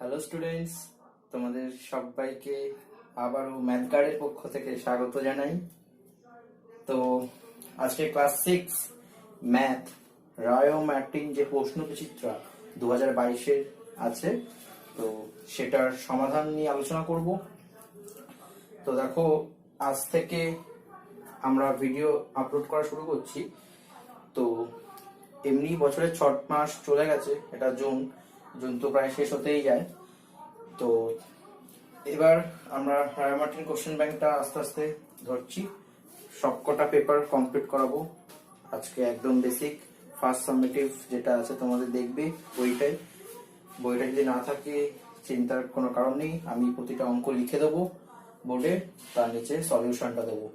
Hello students তোমাদের সবাইকে আবারও ম্যাথ গার্ডের পক্ষ থেকে স্বাগত জানাই। তো আজকে ক্লাস সিক্স ম্যাথ রায় ও ম্যাটিন যে প্রশ্ন বিচিত্রা দু হাজার বাইশের আছে, তো সেটার সমাধান নিয়ে আলোচনা করব। তো দেখো, আজ থেকে আমরা ভিডিও আপলোড করা শুরু করছি। তো এমনি বছরের ছট মাস চলে গেছে, এটা জুন। জুন তো প্রায় শেষ হতেই যায়। তো এবার আমরা রায়মার্টিন কোশ্চেন ব্যাংকটা আস্তে আস্তে ধরছি। সবকটা পেপার কমপ্লিট করাবো। আজকে একদম বেসিক ফার্স্ট সাবমিটিভ যেটা আছে তোমাদের দেখবে বইটাই বইটা যদি না থাকে, চিন্তার কোনো কারণ নেই। আমি প্রতিটা অঙ্ক লিখে দেবো বোর্ডে, তার নিচে সলিউশনটা দেবো।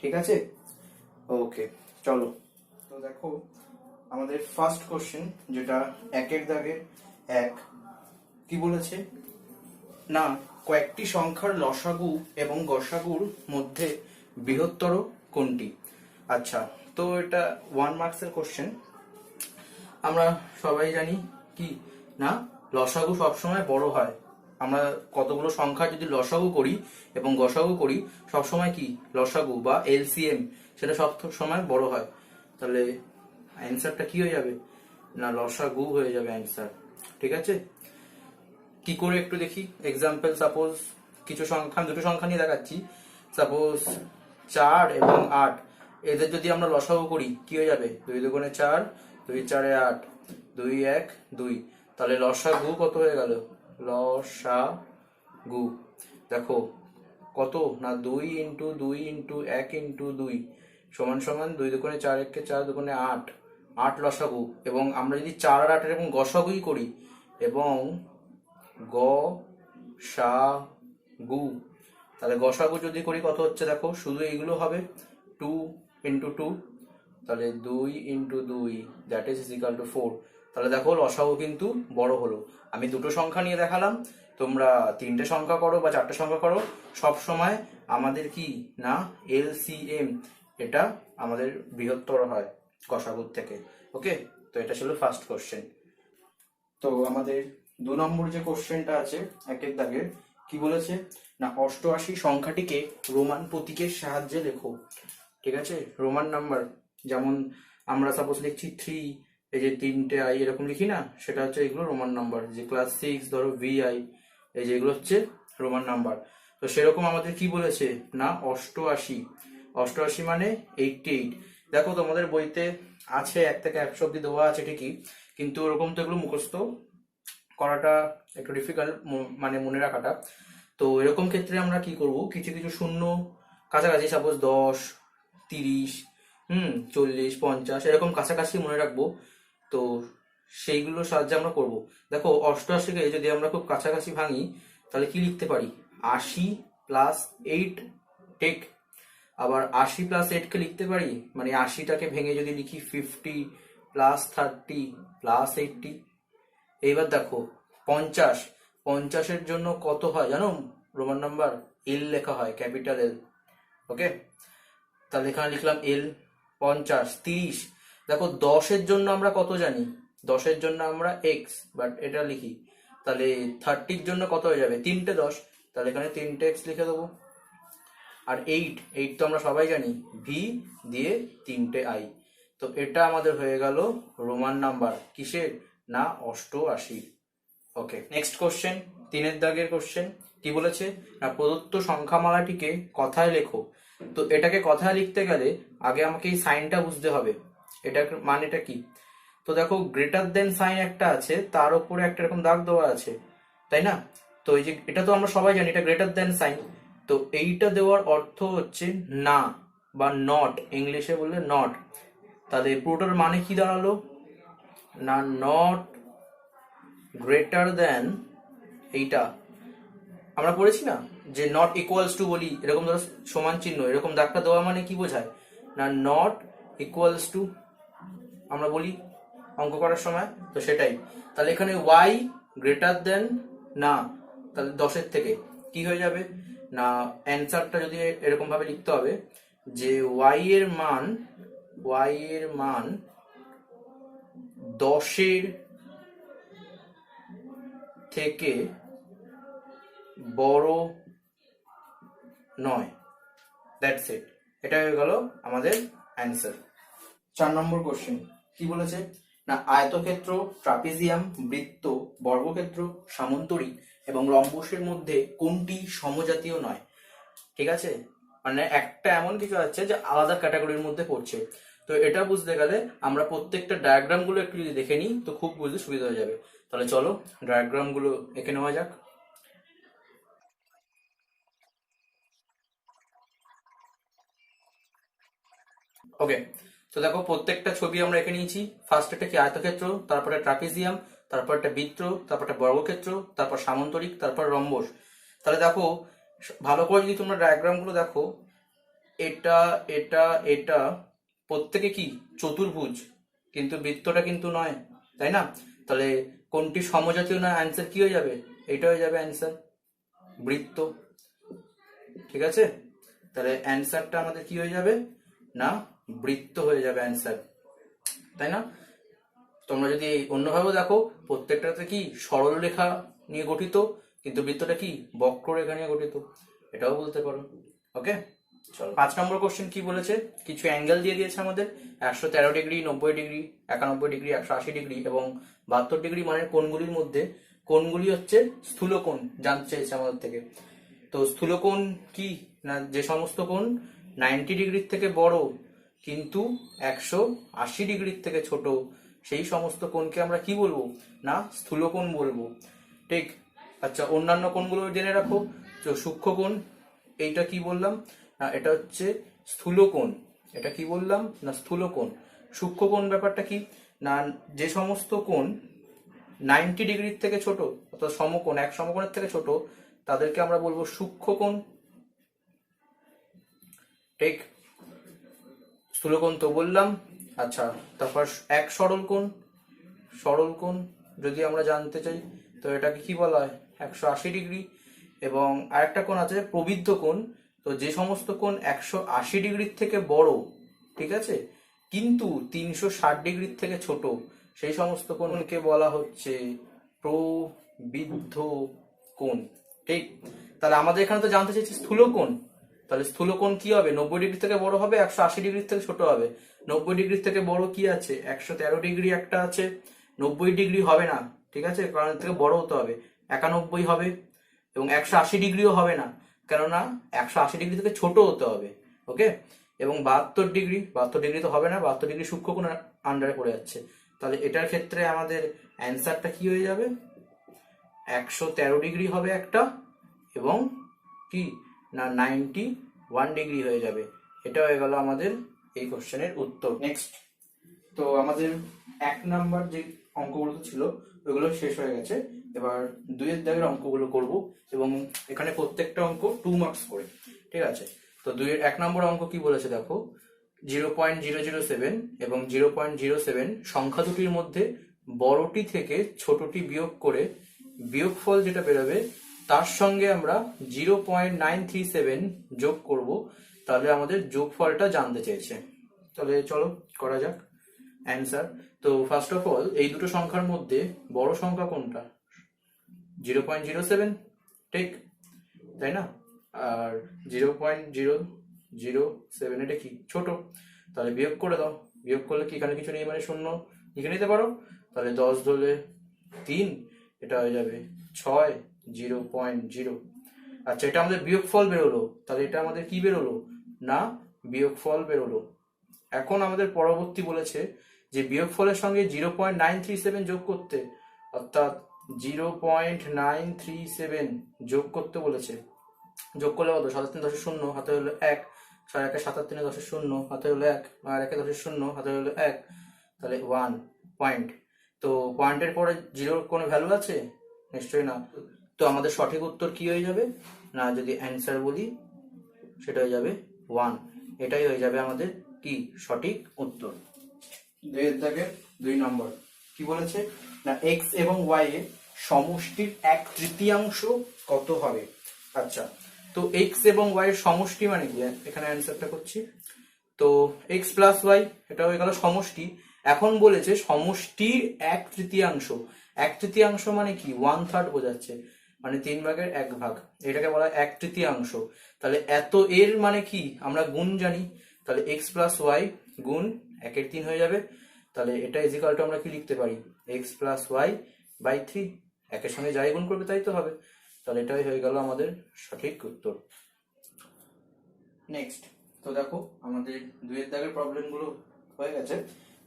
ঠিক আছে? ওকে, চলো। তো দেখো, আমাদের ফার্স্ট কোশ্চেন যেটা একের দাগে এক। কি বলেছে? না, কয়েকটি সংখ্যার লসাগু এবং গসাগুর মধ্যে বৃহত্তর কোনটি? আচ্ছা তো এটা ওয়ান মার্কসের কোশ্চেন আমরা সবাই জানি কি? না, লসাগু সবসময় বড় হয়। আমরা কতগুলো সংখ্যা যদি লসাগু করি এবং গসাগু করি, সবসময় কি? লসাগু বা এলসিএম সেটা সব সময় বড় হয়। তাহলে অ্যান্সারটা কি হয়ে যাবে? না, লসাগু হয়ে যাবে অ্যান্সার ঠিক আছে? কি করে একটু দেখি? এক্সাম্পল সাপোজ কিছু সংখ্যা, দুটো সংখ্যা নিয়ে দেখাচ্ছি। সাপোজ চার এবং আট। এদের যদি আমরা লসাগু করি, কি হয়ে যাবে? দুই দুগুণে চার, দুই চারে আট, দুই এক, দুই। তাহলে লসাগু কত হয়ে গেল? লসাগু। দেখো, কত? না, দুই ইন্টু দুই ইন্টু এক ইন্টু দুই। সমান সমান দুই দুগুণে চার একে চার দুগুণে আট। আট লসাগু এবং আমরা যদি চার আর আটের এবং গসাগুই করি এবং গ সা গু, তাহলে গসাগু যদি করি কত হচ্ছে দেখো? শুধু এইগুলো হবে টু ইন্টু টু তাহলে দুই ইন্টু দুই that is equal to four তাহলে দেখো লসাগু কিন্তু বড় হলো। আমি দুটো সংখ্যা নিয়ে দেখালাম। তোমরা তিনটে সংখ্যা করো বা চারটে সংখ্যা করো। সব সময় আমাদের কি? না এল সি এম এটা আমাদের বৃহত্তর হয়। গসাগুর থেকে। ওকে তো এটা ছিল ফার্স্ট কোশ্চেন তো আমাদের দু নম্বর যে কোশ্চেনটা আছে, একের দাগের, কি বলেছে? না, অষ্টআশি সংখ্যাটিকে রোমান প্রতীকের সাহায্যে লেখো। ঠিক আছে? রোমান নাম্বার, যেমন আমরা সাপোজ লিখছি থ্রি এই যে তিনটে আই এরকম লিখি না, সেটা হচ্ছে এগুলো রোমান নাম্বার। যে ক্লাস সিক্স ধরো ভি আই এই যে এগুলো হচ্ছে রোমান নাম্বার। তো সেরকম আমাদের কি বলেছে? না, অষ্টআশি। অষ্টআশি মানে এইটটি এইট দেখো, তোমাদের বইতে আছে, এক থেকে একশো অব্দি দেওয়া আছে ঠিকই, কিন্তু ওরকম তো এগুলো মুখস্থ করাটা একটু ডিফিকাল্ট মানে মনে রাখাটা। তো এরকম ক্ষেত্রে আমরা কি করব, কিছু কিছু শূন্য কাছাকাছি সাপোজ দশ, তিরিশ, হুম, চল্লিশ, পঞ্চাশ, এরকম কাছাকাছি মনে রাখব। তো সেইগুলোর সাহায্যে আমরা করব। দেখো, অষ্টআশিকে যদি আমরা খুব কাছাকাছি ভাঙি, তাহলে কি লিখতে পারি? আশি প্লাস এইট টেক আবার আশি প্লাস এইটকে লিখতে পারি? মানে আশিটাকে ভেঙে যদি লিখি fifty plus thirty plus eighty এইবার দেখো, পঞ্চাশ। পঞ্চাশের জন্য কত হয় জানো? রোমান নাম্বার এল লেখা হয় ক্যাপিটাল এল ওকে তাহলে এখানে লিখলাম এল পঞ্চাশ, তিরিশ। দেখো, দশের জন্য আমরা কত জানি? দশের জন্য আমরা এক্স বাট এটা লিখি। তাহলে থার্টির জন্য কত হয়ে যাবে? তিনটে দশ। তাহলে এখানে তিনটে এক্স লিখে দেবো। আর এইট এইট তো আমরা সবাই জানি ভি দিয়ে তিনটে আই তো এটা আমাদের হয়ে গেল রোমান নাম্বার কিসের? না অষ্টআশি ওকে নেক্সট কোশ্চেন তিনের দাগের কোশ্চেন কি বলেছে? না, প্রদত্ত সংখ্যামালাটিকে কথায় লেখো। তো এটাকে কথায় লিখতে গেলে আগে আমাকে এই সাইনটা বুঝতে হবে। এটা মানেটা কি? তো দেখো গ্রেটার দেন সাইন একটা আছে, তার উপরে একটা এরকম দাগ দেওয়া আছে, তাই না? তো এই যে, এটা তো আমরা সবাই জানি, এটা গ্রেটার দেন সাইন তো এইটা দেওয়ার অর্থ হচ্ছে না বা নট ইংলিশে বললে নট তাহলে পুরোটার মানে কি দাঁড়াল? না নট গ্রেটার দেন এইটা। আমরা পড়েছি না যে নট ইকুয়ালস টু বলি, এরকম ধরো সমান চিহ্ন, এরকম দাগটা দেওয়া মানে কি বোঝায়? না নট ইকুয়ালস টু আমরা বলি অঙ্ক করার সময়, তো সেটাই। তাহলে এখানে ওয়াই গ্রেটার দেন না, তাহলে দশের থেকে। কি হয়ে যাবে? না অ্যান্সারটা যদি এরকম ভাবে লিখতে হবে, যে ওয়াই এর মান ওয়াই এর মান দশের থেকে বড় নয়। দ্যাটস ইট এটা হয়ে গেল আমাদের অ্যান্সার চার নম্বর কোশ্চেন কি বলেছে? না আয়তক্ষেত্র, ট্রাপিজিয়াম, বৃত্ত, বর্গক্ষেত্র, সামন্তরী এবং রম্বসের মধ্যে কোনটি সমজাতীয় নয়। ঠিক আছে? মানে একটা এমন কিছু আছে যে আলাদা ক্যাটাগরির মধ্যে পড়ছে। তো এটা বুঝতে গেলে আমরা প্রত্যেকটা ডায়াগ্রামগুলো একটু যদি দেখে নিই, তো খুব বুঝতে সুবিধা হয়ে যাবে। তাহলে চলো, ডায়াগ্রামগুলো এঁকে নেওয়া যাক। ওকে তো দেখো, প্রত্যেকটা ছবি আমরা এঁকে নিয়েছি। ফার্স্ট একটা কি আয়তক্ষেত্র, তারপরে ট্রাপিজিয়াম, তারপর একটা বৃত্ত, তারপর একটা বর্গক্ষেত্র, তারপর সামন্তরিক, তারপর রম্বস। তাহলে দেখো, ভালো করে যদি তোমরা ডায়াগ্রামগুলো দেখো, এটা এটা এটা প্রত্যেকে কি? চতুর্ভুজ। কিন্তু বৃত্তটা কিন্তু নয়, তাই না? তাহলে কোনটি সমজাতীয় না অ্যান্সার কি হয়ে যাবে? এটা হয়ে যাবে অ্যান্সার বৃত্ত। ঠিক আছে? তাহলে অ্যান্সারটা আমাদের কি হয়ে যাবে? না বৃত্ত হয়ে যাবে অ্যান্সার তাই না? তোমরা যদি অন্যভাবে দেখো, প্রত্যেকটাতে কি সরল রেখা নিয়ে গঠিত, কিন্তু বৃত্তটা কি বক্ররেখা নিয়ে গঠিত? এটাও বলতে পারো। ওকে চলো, পাঁচ নম্বর কোশ্চেন কি বলেছে? কিছু অ্যাঙ্গেল দিয়ে দিয়েছে আমাদের। একশো তেরো ডিগ্রি নব্বই ডিগ্রি একানব্বই ডিগ্রি একশো আশি ডিগ্রি এবং বাহাত্তর ডিগ্রি মানে কোনগুলির মধ্যে। কোনগুলি হচ্ছে স্থূলকোণ, জানতে চেয়েছে আমাদের থেকে। তো স্থূলকোণ কি? না, যে সমস্ত কোণ নাইনটি ডিগ্রির থেকে বড় কিন্তু একশো আশি ডিগ্রির থেকে ছোট। সেই সমস্ত কোণকে আমরা কি বলব? না, স্থূলকোণ বলব। ঠিক? আচ্ছা অন্যান্য কোণগুলো জেনে রাখো। তো সূক্ষ্ম কোণ, এইটা কি বললাম? না, এটা হচ্ছে স্থূলকোণ। এটা কি বললাম? না, স্থূলকোণ। সূক্ষ্ম কোণ ব্যাপারটা কি? না, যে সমস্ত কোণ নাইনটি ডিগ্রির থেকে ছোট, অর্থাৎ সমকোণ, এক সমকোণের থেকে ছোট, তাদেরকে আমরা বলব সূক্ষ্ম কোণ। ঠিক? স্থূলকোণ তো বললাম। আচ্ছা তারপর এক সরল কোণ সরল কোণ যদি আমরা জানতে চাই, তো এটাকে কি বলা হয়? একশো আশি ডিগ্রি। এবং আরেকটা কোণ আছে প্রবৃদ্ধ কোণ। তো যে সমস্ত কোণ একশো আশি ডিগ্রির থেকে বড়, ঠিক আছে? কিন্তু তিনশো ষাট ডিগ্রির থেকে ছোট। সেই সমস্ত কোণকে বলা হচ্ছে প্রবৃদ্ধ কোণ। ঠিক? তাহলে আমাদের এখানে তো জানতে চাইছি স্থূল কোণ। তাহলে স্থূল কোণ কি হবে? নব্বই ডিগ্রি থেকে বড় হবে, একশো আশি ডিগ্রি থেকে ছোট হবে। নব্বই ডিগ্রি থেকে বড় কি আছে? একশো তেরো ডিগ্রি একটা আছে, নব্বই ডিগ্রি হবে না, ঠিক আছে? কারণ থেকে বড় হতে হবে। একানব্বই হবে এবং একশো আশি ডিগ্রিও হবে না, কেননা একশো আশি ডিগ্রি থেকে ছোট হতে হবে, ওকে? এবং বাহাত্তর ডিগ্রি বাহাত্তর ডিগ্রি তো হবে না, বাহাত্তর ডিগ্রি সূক্ষ্ম কোণ আন্ডারে পড়ে যাচ্ছে। তাহলে এটার ক্ষেত্রে আমাদের অ্যান্সারটা কি হয়ে যাবে? একশো তেরো ডিগ্রি হবে একটা এবং কি? না নাইনটি ওয়ান ডিগ্রি হয়ে যাবে? এটা হয়ে গেল আমাদের এই কোশ্চেনের উত্তর। নেক্সট। তো আমাদের এক নাম্বার যে অঙ্কগুলো ছিল ওইগুলো শেষ হয়ে গেছে। এবার দুইয়ের দাগের অঙ্কগুলো করব এবং এখানে প্রত্যেকটা অঙ্ক টু মার্কস করে। ঠিক আছে? তো দুইয়ের এক নম্বর অঙ্ক কি বলেছে দেখো? Zero point zero zero seven এবং জিরো পয়েন্ট জিরো সেভেন সংখ্যা দুটির মধ্যে বড়টি থেকে ছোটটি বিয়োগ করে বিয়োগফল যেটা বেরোবে তার সঙ্গে আমরা zero point nine three seven যোগ করব, তাহলে আমাদের যোগফলটা জানতে চেয়েছে। তাহলে চলো, করা যাক। অ্যান্সার তো ফার্স্ট অফ অল এই দুটো সংখ্যার মধ্যে বড় সংখ্যা কোনটা? জিরো পয়েন্ট জিরো সেভেন ঠিক? তাই না? আর zero point zero zero seven এটা কি? ছোট। তাহলে বিয়োগ করে দাও। বিয়োগ করলে কি এখানে কিছু নেই? মানে শূন্য। লিখে নিতে পারো? তাহলে দশ ধরলে তিন, এটা হয়ে যাবে ছয়। Zero point zero. আচ্ছা এটা আমাদের বিয়োগফল বেরোলো। তাহলে এটা আমাদের কি বেরোলো? না, বিয়োগফল বেরোলো। এখন আমাদের পরবর্তী বলেছে যে বিয়োগফলের সঙ্গে zero point nine three seven যোগ করতে, অর্থাৎ zero point nine three seven যোগ করতে বলেছে। যোগ করলে কত? সাতাশ তিন দশের শূন্য, হাতে হলো এক। ছয় একে সাতাশ তিনে দশের শূন্য, হাতে হলো এক। নয় একে দশের শূন্য, হাতে হলো এক। তাহলে ওয়ান পয়েন্ট তো পয়েন্টের পরে জিরোর কোনো ভ্যালু আছে? নিশ্চয়ই না। তো আমাদের সঠিক উত্তর কি হয়ে যাবে? না, যদি অ্যান্সার বলি, সেটা হয়ে যাবে ওয়ান এটাই হয়ে যাবে আমাদের কি? সঠিক উত্তর। দুইয়ের দাগে দুই নম্বর। কি বলেছে? না এক্স এবং ওয়াই এর সমষ্টির এক তৃতীয়াংশ কত হবে? আচ্ছা তো এক্স এবং ওয়াই এর সমষ্টি মানে কি? এখানে অ্যান্সারটা করছি। তো এক্স প্লাস ওয়াই এটা হয়ে গেল সমষ্টি। এখন বলেছে সমষ্টির এক তৃতীয়াংশ। এক তৃতীয়াংশ মানে কি? ওয়ান থার্ড বোঝাচ্ছে। মানে তিন ভাগের এক ভাগ। এটাকে বলা এক তৃতীয়াংশ। তাহলে এত এর মানে কি? আমরা গুণ জানি। তাহলে এক্স প্লাস ওয়াই গুণ একের তিন হয়ে যাবে। তাহলে এটা ইজিকাল টু আমরা কি লিখতে পারি? X plus y by three একের সঙ্গে যাই গুণ করবে তাই তো হবে। তাহলে এটাই হয়ে গেল আমাদের সঠিক উত্তর। নেক্সট তো দেখো আমাদের দুইয়ের দাগের প্রবলেমগুলো হয়ে গেছে।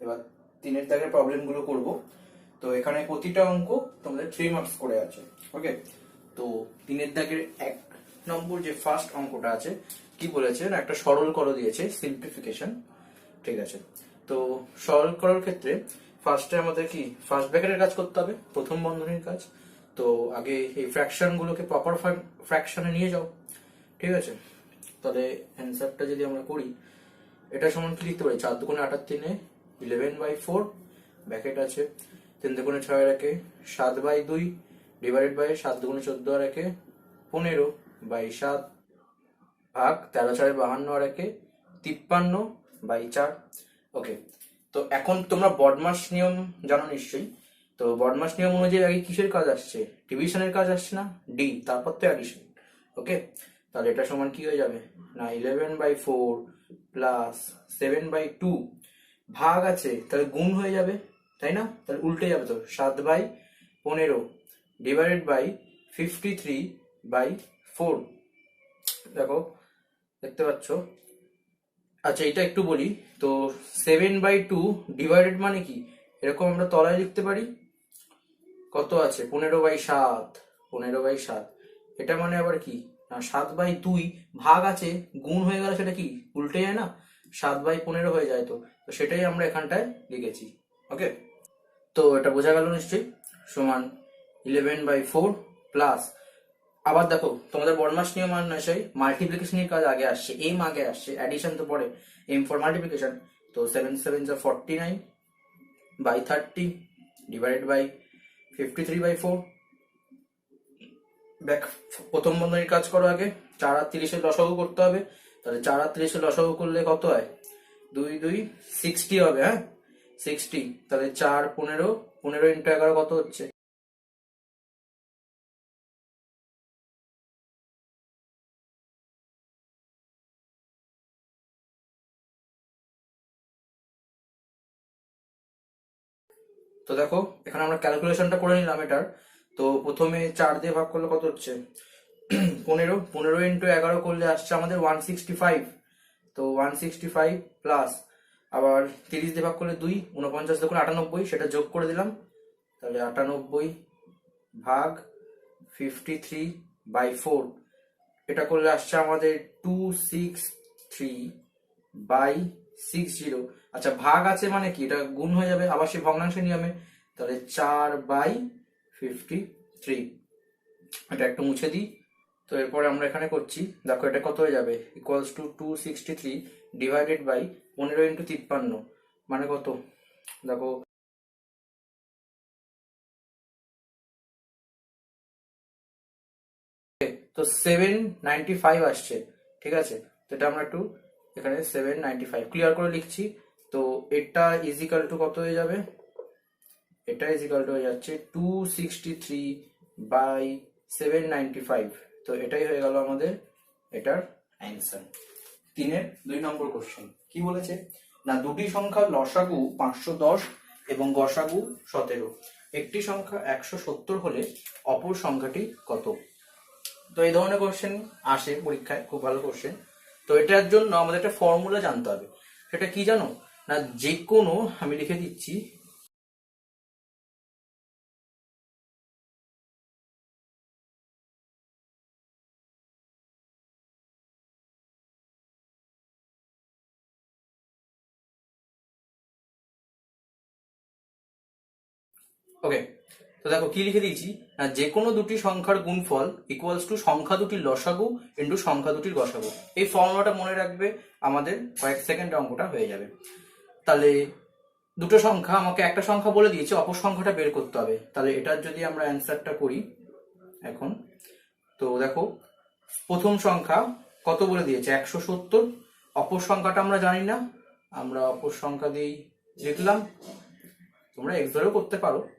এবার তিনের দাগের প্রবলেমগুলো করব। তো এখানে প্রতিটা অঙ্ক তোমাদের থ্রি মার্কস করে আছে। ওকে তো তিনের দাগের এক নম্বর যে ফার্স্ট অঙ্কটা আছে, কি বলেছে না, একটা সরল করো দিয়েছে সিম্পলিফিকেশন ঠিক আছে? তো সরল করার ক্ষেত্রে ফার্স্টে আমাদের কি ফার্স্ট ব্র্যাকেটের কাজ করতে হবে, প্রথম বন্ধনীর কাজ। তো আগে এই ফ্র্যাকশন গুলোকে প্রপার ফ্র্যাকশনে নিয়ে যাও, ঠিক আছে? তাহলে অ্যান্সারটা যদি আমরা করি, এটা সমান কি লিখতে পারি? চার দুগুণে আটার তিনে ইলেভেন বাই ফোর ব্যাকেট আছে, তিন দুগুণে ছয় একে সাত বাই দুই ডিভাইডেড বাই সাত দুগুণে চোদ্দ আর একে পনেরো বাই সাত ভাগ তেরো চারে বাহান্ন আর একে তিপ্পান্ন বাই চার। ওকে তো এখন তোমরা বডমাস নিয়ম জানো নিশ্চয়ই। তো বডমাস নিয়ম অনুযায়ী আগে কিসের কাজ আসছে? ডিভিশনের কাজ আসছে না? ডি তারপর তো অ্যাডিশন ওকে তাহলে এটা সমান কি হয়ে যাবে? না eleven by four plus seven by two ভাগ আছে, তাহলে গুণ হয়ে যাবে, তাই না? তাহলে উল্টে যাবে তো সাত বাই পনেরো। Divided by fifty three by four দেখো, দেখতে পাচ্ছ? আচ্ছা এটা একটু বলি। তো সেভেন বাই টু ডিভাইডেড মানে কি? এরকম আমরা তলায় লিখতে পারি। কত আছে? পনেরো বাই সাত। পনেরো বাই সাত। এটা মানে আবার কি? না, সাত বাই দুই ভাগ আছে, গুণ হয়ে গেলে সেটা কি? উল্টে যায় না? সাত বাই পনেরো হয়ে যায় তো। তো সেটাই আমরা এখানটায় লিখেছি। ওকে তো এটা বোঝা গেল নিশ্চয়ই? সমান ইলেভেন বাই ফোর প্লাস আবার দেখো, তোমাদের বর্মাস নিয়ম সেই মাল্টিপ্লিকেশনের কাজ আগে আসছে এম আগে আসছে অ্যাডিশন তো পরে এম ফর মাল্টিপ্লিকেশন তো সেভেন সেভেন যা forty nine by thirty divided by fifty three by four দেখ, প্রথম বন্ধনীর কাজ করো আগে, চার আর তিরিশের লসাগু করতে হবে, তাহলে চার আর তিরিশের লসাগু করলে কত হয়? দুই দুই সিক্সটি হবে হ্যাঁ? সিক্সটি তাহলে চার, পনেরো পনেরো ইন্টু এগারো কত হচ্ছে? তো দেখো, এখানে আমরা ক্যালকুলেশনটা করে নিলাম এটার। তো প্রথমে চার দিয়ে ভাগ করলে কত হচ্ছে? পনেরো। পনেরো ইন্টু এগারো করলে আসছে আমাদের ওয়ান সিক্সটি ফাইভ তো ওয়ান সিক্সটি ফাইভ প্লাস আবার তিরিশ দিয়ে ভাগ করলে দুই উনপঞ্চাশ দেখুন আটানব্বই, সেটা যোগ করে দিলাম। তাহলে আটানব্বই ভাগ ফিফটি থ্রি বাই ফোর এটা করলে আসছে আমাদের two six three by six zero আচ্ছা ভাগ আছে মানে কি? এটা গুণ হয়ে যাবে, আবার সেই ভগ্নাংশের নিয়মে। তাহলে চার বাই ফিফটি থ্রি এটা একটু মুছে দিই। তো এরপরে আমরা এখানে করছি, দেখো এটা কত হয়ে যাবে? Equals to two sixty three divided by পনেরো ইন্টু তিপ্পান্ন। মানে কত? দেখো। তো সেভেন নাইনটি ফাইভ আসছে, ঠিক আছে? তো এটা আমরা একটু এখানে সেভেন নাইনটি ফাইভ ক্লিয়ার করে লিখছি। তো এটা ইজিক্যাল টু কত হয়ে যাবে? এটা ইজিক্যাল টু হয়ে যাচ্ছে two sixty three by seven ninety five তো এটাই হয়ে গেল আমাদের এটার অ্যান্সার তিনের দুই নম্বর কোশ্চেন কি বলেছে? না, দুটি সংখ্যার লসাগু পাঁচশো দশ এবং গসাগু সতেরো। একটি সংখ্যা একশো সত্তর হলে অপর সংখ্যাটি কত? তো এই ধরনের কোশ্চেন আসে পরীক্ষায়, খুব ভালো কোশ্চেন তো এটার জন্য আমাদের একটা ফর্মুলা জানতে হবে। সেটা কি জানো? না যে কোনো আমি লিখে দিচ্ছি। ওকে তো দেখো, কি লিখে দিয়েছি? না যে কোনো দুটি সংখ্যার গুণফল ইকুয়ালস টু সংখ্যা দুটির লসাগু ইন্টু সংখ্যা দুটির গসাগু। এই ফর্মুলাটা মনে রাখবে, আমাদের কয়েক সেকেন্ড অঙ্কটা হয়ে যাবে। তাহলে দুটো সংখ্যা, আমাকে একটা সংখ্যা বলে দিয়েছে, অপর সংখ্যাটা বের করতে হবে। তাহলে এটার যদি আমরা অ্যান্সারটা করি, এখন, তো দেখো, প্রথম সংখ্যা কত বলে দিয়েছে? একশো সত্তর। অপর সংখ্যাটা আমরা জানি না। আমরা অপর সংখ্যা দিয়েই লিখলাম। তোমরা এক্স ধরেও করতে পারো।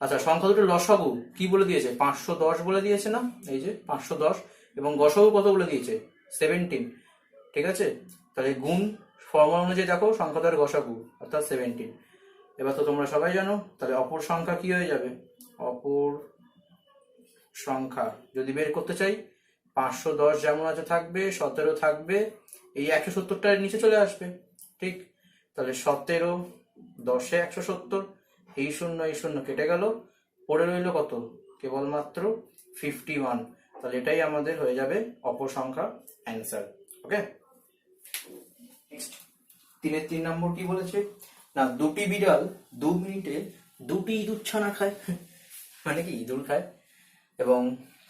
আচ্ছা সংখ্যা দুটো লসাগু কি বলে দিয়েছে? পাঁচশো দশ বলে দিয়েছে না? এই যে, পাঁচশো দশ। এবং গসাগু কত বলে দিয়েছে? সেভেন্টিন ঠিক আছে? তাহলে গুণ ফর্মুলা অনুযায়ী দেখো সংখ্যা দ্বারা গসাগু অর্থাৎ সেভেন্টিন এবার তো তোমরা সবাই জানো, তাহলে অপর সংখ্যা কি হয়ে যাবে? অপর সংখ্যা। যদি বের করতে চাই, পাঁচশো দশ যেমন আছে থাকবে, সতেরো থাকবে, এই একশো সত্তরটার নিচে চলে আসবে, ঠিক? তাহলে সতেরো দশে একশো সত্তর, এই শূন্য এই শূন্য কেটে গেল, পড়ে রইল কত? কেবলমাত্র ফিফটি ওয়ান তাহলে এটাই আমাদের হয়ে যাবে অপর সংখ্যা অ্যান্সার ওকে তিনের তিন নম্বর কি বলেছে? না, দুটি বিড়াল দু মিনিটে দুটি ইঁদুর ছানা খায়। মানে কি, ইঁদুর খায়? এবং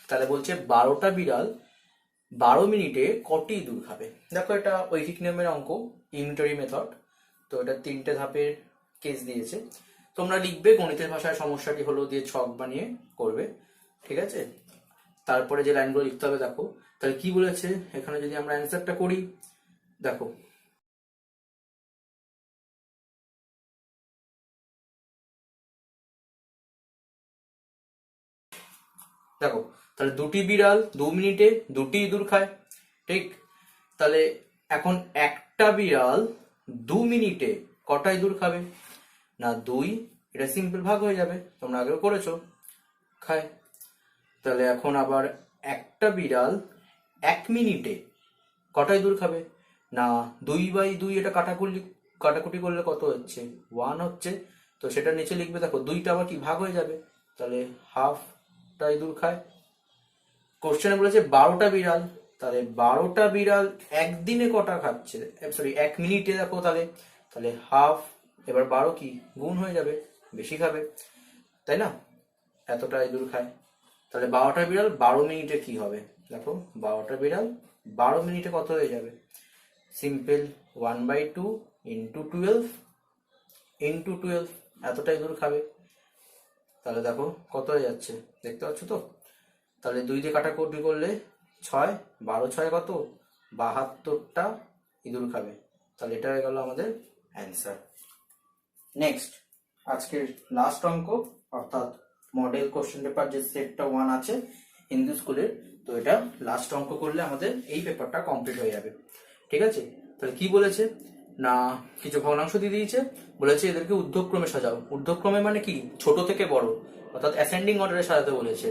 তাহলে বলছে বারোটা বিড়াল বারো মিনিটে কটি ইঁদুর খাবে? দেখো এটা ঐকিক নিয়মের অঙ্ক ইউনিটারি মেথড তো এটা তিনটে ধাপের কেস দিয়েছে। তোমরা লিখবে, গণিতের ভাষায় সমস্যাটি হলো দিয়ে ছক বানিয়ে করবে। ঠিক আছে? তারপরে যে লাইনগুলো লিখতে হবে, দেখো। তাহলে কি বলেছে? এখানে যদি আমরা অ্যান্সারটা করি, দেখো। দেখো, তাহলে দুটি বিড়াল দু মিনিটে দুটি ইঁদুর খায়, ঠিক? তাহলে এখন একটা বিড়াল দু মিনিটে কটা ইঁদুর খাবে? না, দুই, এটা সিম্পল ভাগ হয়ে যাবে, তোমরা আগেও করেছ, খায়। তাহলে এখন আবার একটা বিড়াল এক মিনিটে কটা ইঁদুর খাবে? না, দুই বাই দুই এটা কাটাকুটি কাটাকুটি করলে কত হচ্ছে? ওয়ান হচ্ছে, তো সেটা নিচে লিখবে, দেখো, দুইটা আবার কি ভাগ হয়ে যাবে? তাহলে হাফটা ইঁদুর খায়। কোশ্চেনে বলেছে, বারোটা বিড়াল, তাহলে বারোটা বিড়াল একদিনে কটা খাচ্ছে? সরি এক মিনিটে দেখো তাহলে। তাহলে হাফ এবার বারো কি? গুণ হয়ে যাবে, বেশি খাবে। তাই না? এতটা ইঁদুর খায়। তাহলে বারোটা বিড়াল বারো মিনিটে কি হবে? দেখো, বারোটা বিড়াল বারো মিনিটে কত হয়ে যাবে? Simple one by two into twelve into twelve এতটা ইঁদুর খাবে। তাহলে দেখো কত হয়ে যাচ্ছে? দেখতে পাচ্ছ তো? তাহলে দুই দিয়ে কাটা কাটাকুটি করলে ছয়, বারো ছয় কত? বাহাত্তরটা ইঁদুর খাবে। তাহলে এটা হয়ে গেল আমাদের অ্যান্সার নেক্সট আজকের লাস্ট অঙ্ক, অর্থাৎ মডেল কোশ্চেন পেপার যে সেটটা ওয়ান আছে হিন্দু স্কুলের তো এটা লাস্ট অঙ্ক করলে আমাদের এই পেপারটা কমপ্লিট হয়ে যাবে। ঠিক আছে? তাহলে কি বলেছে? না, কিছু ভগ্নাংশ দিয়ে দিয়েছে। বলেছে এদেরকে ঊর্ধ্বক্রমে সাজাও। ঊর্ধ্বক্রমে মানে কি? ছোট থেকে বড়। অর্থাৎ অ্যাসেন্ডিং অর্ডারে সাজাতে বলেছে।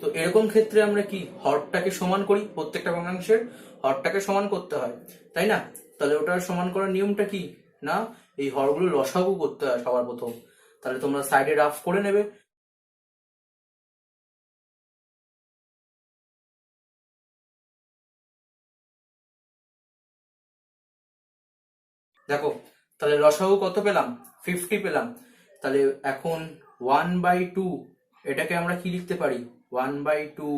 তো এরকম ক্ষেত্রে আমরা কি? হরটাকে সমান করি প্রত্যেকটা ভগ্নাংশের? হরটাকে সমান করতে হয়। তাই না? তাহলে ওটার সমান করার নিয়মটা কি? না? এই হরগুলো লসাগু করতে হয় সবার প্রথম। তাহলে তোমরা সাইডে রাফ করে নেবে। দেখো তাহলে লসাগু কত পেলাম? ফিফটি পেলাম। তাহলে এখন ওয়ান বাই টু এটাকে আমরা কি লিখতে পারি? ওয়ান বাই টু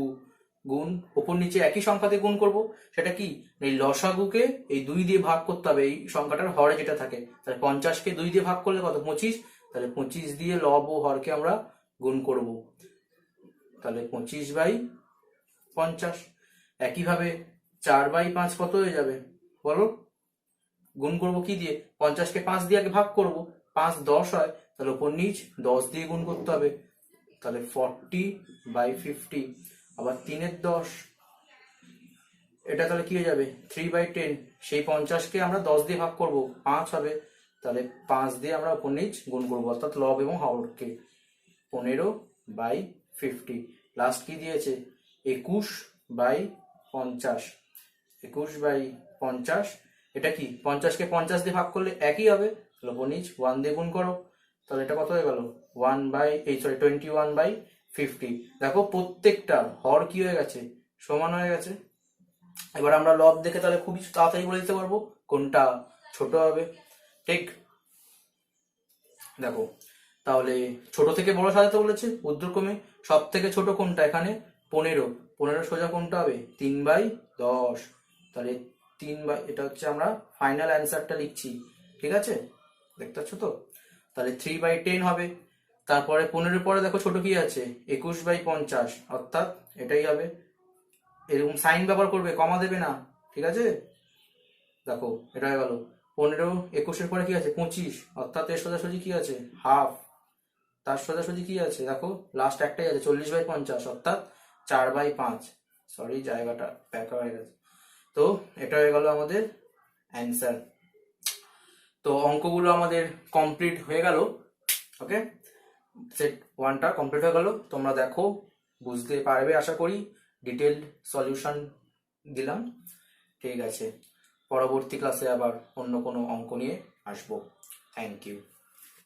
গুণ, ওপর নিচে একই সংখ্যাতে গুণ করব। সেটা কি? এই লসাগুকে এই দুই দিয়ে ভাগ করতে হবে, এই সংখ্যাটার হরে যেটা থাকে। তাহলে পঞ্চাশকে দুই দিয়ে ভাগ করলে কত? পঁচিশ। তাহলে পঁচিশ দিয়ে লব ও হরকে আমরা গুণ করব। তাহলে পঁচিশ বাই পঞ্চাশ। একইভাবে চার বাই পাঁচ কত হয়ে যাবে? বলো। গুণ করব কি দিয়ে? পঞ্চাশকে পাঁচ দিয়ে আগে ভাগ করব। পাঁচ দশ হয়, তাহলে ওপর নিচ দশ দিয়ে গুণ করতে হবে। তাহলে ফর্টি বাই ফিফটি আবার তিনের দশ, এটা তাহলে কি হয়ে যাবে? থ্রি বাই টেন সেই পঞ্চাশকে আমরা দশ দিয়ে ভাগ করব, পাঁচ হবে। তাহলে পাঁচ দিয়ে আমরা ওপর নিচ গুণ করব, অর্থাৎ লব এবং হরকে। পনেরো বাই ফিফটি লাস্ট কি দিয়েছে? একুশ বাই পঞ্চাশ, একুশ বাই পঞ্চাশ এটা কি? পঞ্চাশকে পঞ্চাশ দিয়ে ভাগ করলে একই হবে? তাহলে নিচ ওয়ান দিয়ে গুণ করো। তাহলে এটা কত হয়ে গেল? ওয়ান বাই এই sorry twenty one by fifty দেখো প্রত্যেকটার হর কি হয়ে গেছে? সমান হয়ে গেছে। এবার আমরা লব দেখে তাহলে খুবই তাড়াতাড়ি বলে দিতে পারব কোনটা ছোট হবে। ঠিক? দেখো, তাহলে ছোট থেকে বড় সাজাতে বলেছে ঊর্ধ্বক্রমে। সব থেকে ছোট কোনটা? এখানে পনেরো। পনেরো সোজা কোনটা হবে? তিন বাই দশ। তাহলে তিন বাই এটা হচ্ছে আমরা ফাইনাল অ্যান্সারটা লিখছি, ঠিক আছে? দেখতে পাচ্ছ তো? তাহলে থ্রি বাই টেন হবে। তারপরে পনেরো পরে দেখো ছোট কি আছে? একুশ বাই পঞ্চাশ, অর্থাৎ এটাই হবে। এরকম সাইন ব্যবহার করবে কমা দেবে না, ঠিক আছে? দেখো, এটা হয়ে গেল। পনেরো একুশের পরে কি আছে? পঁচিশ, অর্থাৎ এর সোজাসুজি কি আছে? হাফ তার সোজাসুজি কি আছে? দেখো লাস্ট একটাই আছে, চল্লিশ বাই পঞ্চাশ, অর্থাৎ চার বাই পাঁচ। সরি জায়গাটা ব্যাকা হয়ে গেছে। তো এটা হয়ে গেল আমাদের অ্যান্সার তো অঙ্কগুলো আমাদের কমপ্লিট হয়ে গেল ওকে সেট ওয়ানটা কমপ্লিট হয়ে গেল। তোমরা দেখো, বুঝতে পারবে আশা করি ডিটেলড সলিউশন দিলাম। ঠিক আছে। পরবর্তী ক্লাসে আবার অন্য কোনো অঙ্ক নিয়ে আসব। Thank you